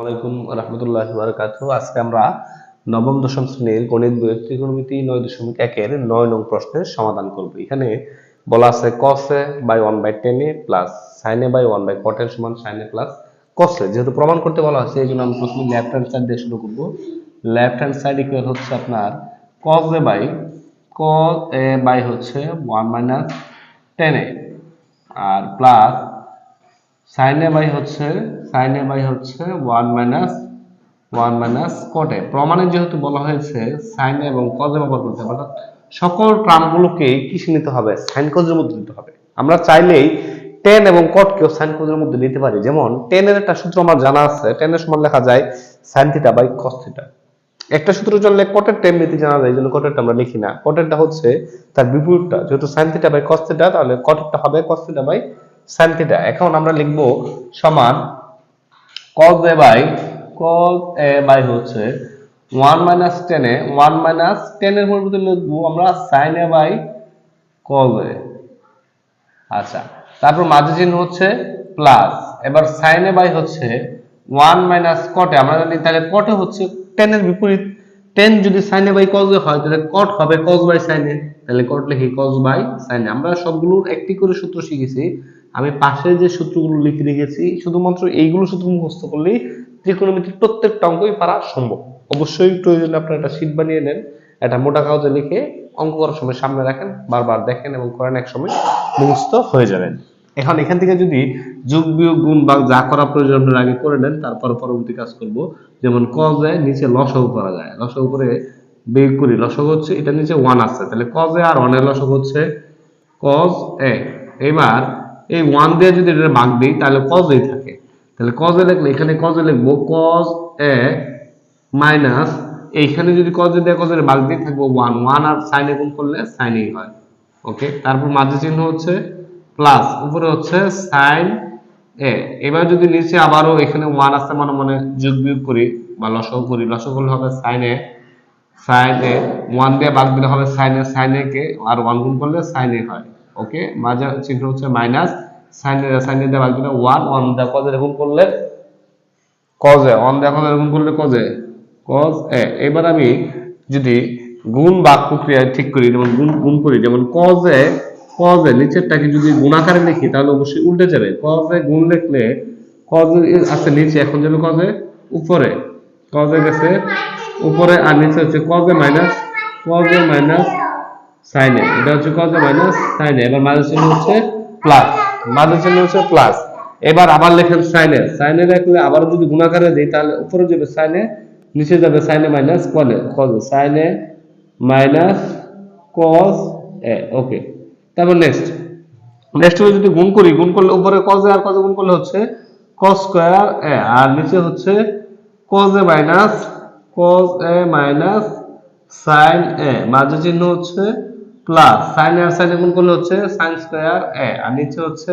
ওয়ালাইকুম রহমতুল্লাহ বারকাত আজকে আমরা নবম, দশম শ্রেণির গণিত বইয়ের ত্রিকোণমিতি নয় দশমিক একের নয় নং প্রশ্নের সমাধান করব। এখানে বলা আছে কসে বাই ওয়ান বাই টেনে প্লাস সাইনে বাই ওয়ান বাই কটের সমান সাইনে প্লাস কসে যেহেতু প্রমাণ করতে বলা হয়েছে এই জন্য আমি প্রথমে লেফট হ্যান্ড সাইড দিয়ে শুরু করব। লেফট হ্যান্ড সাইড ইকুয়াল হচ্ছে আপনার cos A by cos A by হচ্ছে ওয়ান মাইনাস টেনে আর প্লাস সাইনে বাই হচ্ছে সাইনে বাই হচ্ছে ওয়ান মাইনাস ওয়ান মাইনাস কটে প্রমাণে যেহেতু বলা হয়েছে সাইনে এবং কজে ব্যবহার করতে হবে, অর্থাৎ সকল ট্রামগুলোকে কিসে নিতে হবে? সাইন কজের মধ্যে নিতে হবে। আমরা চাইলেই টেন এবং কটকেও সাইন কজের মধ্যে নিতে পারি। যেমন টেনের একটা সূত্র আমার জানা আছে টেনের সমান লেখা যায় sine theta by cos theta একটা সূত্র জানলে কটের টেন নীতি জানা যায়, এই জন্য কটেরটা আমরা লিখি না। কটেরটা হচ্ছে তার বিপরীতটা। যেহেতু sine theta by cos theta তাহলে কটেরটা হবে cos theta by sine theta এখন আমরা লিখব সমান cos a by cos a by হচ্ছে 1 মাইনাস 10 এ 1 মাইনাস 10 এর পরিবর্তে লিখব আমরা sin a by cos a আচ্ছা তারপর মাঝে চিহ্ন হচ্ছে প্লাস এবার sin a বাই হচ্ছে 1 মাইনাস cot a আমরা জানি তাহলে cot হচ্ছে 10 এর বিপরীত। 10 যদি sin a by cos a হয়, তাহলে cot হবে cos বাই sin a তাহলে cot লিখি cos বাই sin a আমরা সবগুলোর একটি করে সূত্র শিখেছি। আমি পাশে যে সূত্রগুলো লিখে রেখেছি, শুধুমাত্র এইগুলো সূত্র মুখস্থ করলেই ত্রিকোণমিতির প্রত্যেকটা অঙ্কই পারা সম্ভব। অবশ্যই প্রয়োজনে আপনারা একটা শীট বানিয়ে নেন, একটা মোটা কাগজে লিখে অঙ্ক করার সময় সামনে রাখেন, বারবার দেখেন এবং করেন এক সময় মুখস্থ হয়ে যাবেন। এখন এখান থেকে যদি যোগ বিয়োগ গুণ বা যা করা প্রয়োজন আপনারা আগে করে নেন, তারপর পরবর্তী কাজ করব। যেমন কজে নিচে লসও করা যায়। লসও করে বিয়োগ করি, লসক হচ্ছে এটা নিচে ওয়ান আছে। তাহলে কজে আর ওয়ানের লসক হচ্ছে কজ এ এবার এই ওয়ান দিয়ে যদি এটা ভাগ দিই, তাহলে কজেই থাকে। তাহলে কজে লিখলে এখানে কজে লিখব কজ এ মাইনাস এইখানে যদি কজে দিয়ে কজে ভাগ দিই থাকব ওয়ান ওয়ান আর সাইনে গুণ করলে সাইনেই হয়। ওকে তারপর মাঝে চিহ্ন হচ্ছে প্লাস উপরে হচ্ছে সাইন এ এবার যদি নিচে আবারও এখানে ওয়ান আসতে মানে মনে যোগ বিয়োগ করি, বা লসও করি, লসও করলে হবে sine A sine A one দিয়ে ভাগ দিলে হবে সাইন এ সাইন এ কে, আর ওয়ান গুণ করলে সাইন এ হয়। ওকে? মাঝে চিহ্ন হচ্ছে minus sine A sine A দিয়ে ভাগ দিলে ওয়ান ওয়ান দিয়ে কজে গুণ করলে কজে ওয়ান দিয়ে কজে গুণ করলে কজে কজ এ। এবার আমি যদি গুণ ভাগ প্রক্রিয়া ঠিক করি, যেমন গুণ গুণ করি, যেমন কজে কজে নিচেরটাকে যদি গুণাকারে লিখি, তাহলে অবশ্যই উল্টে যাবে। কজে গুণ লিখলে কজে আছে নিচে, এখন যাবে কজে উপরে। কজে গেছে উপরে, আর নিচে হচ্ছে কজে মাইনাস কজে মাইনাস সাইনে এটা হচ্ছে কজে মাইনাস সাইনে এবার মাঝের চিহ্ন হচ্ছে প্লাস মাঝের চিহ্ন হচ্ছে প্লাস এবার আবার লেখেন সাইনে সাইনে রাখলে আবার যদি গুণাকারে দিই, তাহলে উপরে যাবে সাইনে নিচে যাবে সাইনে মাইনাস কলে কজে সাইনে মাইনাস কজ এ। ওকে তারপর নেক্সট নেক্সট যদি গুণ করি, গুণ করলে উপরে কজে আর কজে গুণ করলে হচ্ছে কস স্কয়ার এ। আর নিচে হচ্ছে cos A minus cos A minus sine A. মাঝে চিহ্ন হচ্ছে প্লাস সাইন আর সাইন গুণ করলে হচ্ছে সাইন স্কয়ার এ আর নিচে হচ্ছে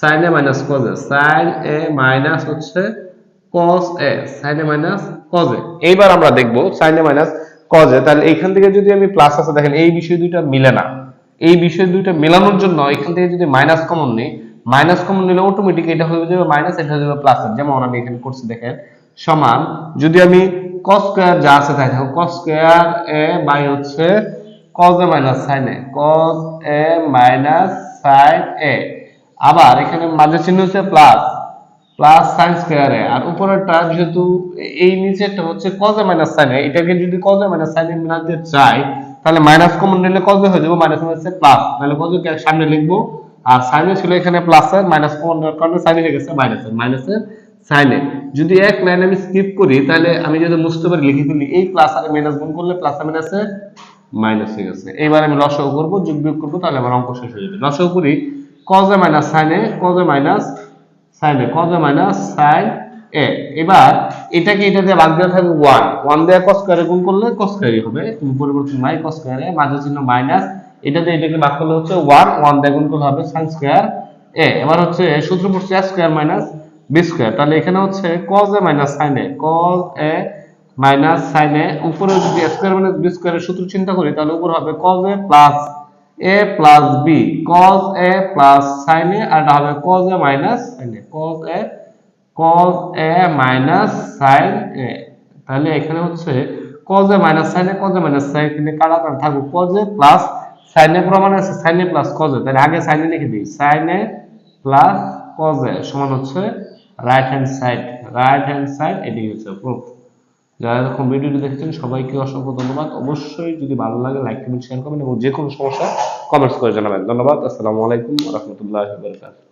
sine A minus cos A sine A minus হচ্ছে cos A sine A minus cos A এইবার আমরা দেখব sine A minus cos A তাহলে এইখান থেকে যদি আমি প্লাস আছে, দেখেন এই বিষয় দুইটা মিলে না। এই বিষয় দুইটা মেলানোর জন্য এখান থেকে যদি মাইনাস কমন নেই মাইনাস কমন নিলে অটোমেটিক এটা হয়ে যাবে মাইনাস এটা হয়ে যাবে প্লাস যেমন আমি এখানে করছি, দেখেন, সমান, যদি আমি cos স্কয়ার যা আছে তাই থাকো cos স্কয়ার এ বাই হচ্ছে cos A minus sin A cos A minus sin A আবার এখানে মাঝে চিহ্ন হচ্ছে plus plus sin square A. আর উপরেরটা যেহেতু এই নিচেরটা হচ্ছে cos A minus sin A এটাকে যদি cos A minus sin A মিলাতে চাই, তাহলে মাইনাস কমন নিলে cos হয়ে যাবে মাইনাস হচ্ছে প্লাস তাহলে cos এ সামনে লিখব, আর এ ছিল এখানে প্লাসের মাইনাস কমন কারণে sin হয়ে গেছে মাইনাসের মাইনাসের sin এ যদি এক লাইন আমি স্কিপ করি, তাহলে আমি যদি বুঝতে পারি, লিখে ফেলি, এই প্লাস আর মাইনাস গুণ করলে প্লাস আর মাইনাসে মাইনাস হয়ে গেছে। এবার আমি লসাগু করব, যোগ বিয়োগ করব, তাহলে আমার অঙ্ক শেষ হয়ে যাবে। লসাগু করি A minus cos A minus cos A minus sin A এবার এটাকে এটা দিয়ে ভাগ দেওয়া থাকবে 1 1 দিয়ে cos স্কয়ারে গুণ করলে cos স্কয়ারই হবে। কোনো পরিবর্তন নাই, cos স্কয়ারে মাঝে চিহ্ন মাইনাস এটা দিয়ে এটাকে ভাগ করলে হচ্ছে 1 1 দিয়ে গুণ করলে হবে sin স্কয়ার এ এবার হচ্ছে সূত্র পড়ছে a square minus b square তাহলে এখানে হচ্ছে cos A minus sin A cos A minus A, উপরে যদি স্কয়ার মাইনাস b স্কয়ারের সূত্র চিন্তা করি, তাহলে উপর হবে cos A plus a plus b cos a plus a, আর এটা হবে cos a minus a cos a cos a minus sin a তাহলে এখানে হচ্ছে cos a minus a, cos a minus a কিন্তু কাটা কাটা থাকবে? cos a প্লাস a প্রমাণ আছে a প্লাস a তাহলে আগে a লিখে দিই। a প্লাস a সমান হচ্ছে right hand side right hand side এটি হচ্ছে প্রুফ যারা এরকম ভিডিওটি দেখেছেন, সবাইকে অসংখ্য ধন্যবাদ। অবশ্যই যদি ভালো লাগে লাইক কমেন্ট শেয়ার করবেন এবং যে কোনো সমস্যা কমেন্টস করে জানাবেন। ধন্যবাদ, আসসালামু আলাইকুম, রহমতুল্লাহ বারকাতুহু।